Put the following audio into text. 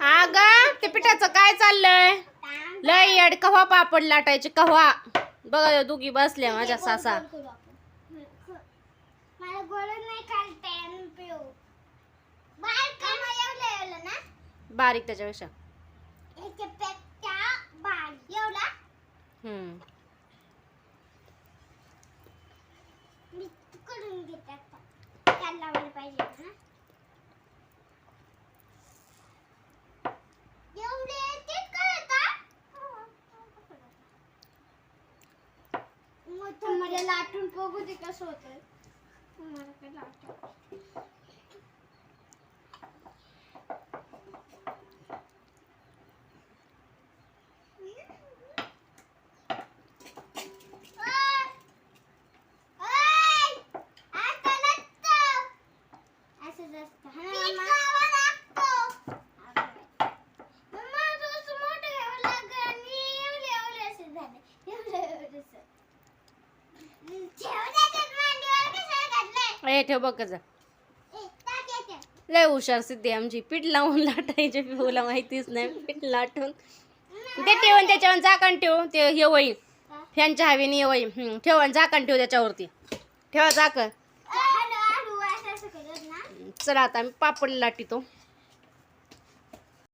ते पिठाचं काय चाललंय? लय अड कव्हा पापड लाटायचे कव्हा बघा दुगी बसल्या माझ्या सासा. मला गोड नाही मला लाटून बघू दे कसं होतं मला काय लाटून हे ठेव बघ याच्यात. लय हुशार सिद्धी आमची. पीठ लावून लाटायचे पिऊला माहितीच नाही. पीठ लाटून. ते ठेवून त्याच्यावर झाकण ठेव. ते हे होईल. फॅनच्या हवेने हे होईल. हम्म, ठेव आणि झाकण ठेव त्याच्यावरती. ठेवा झाकण. चला आता आम्ही पापड लाटितो.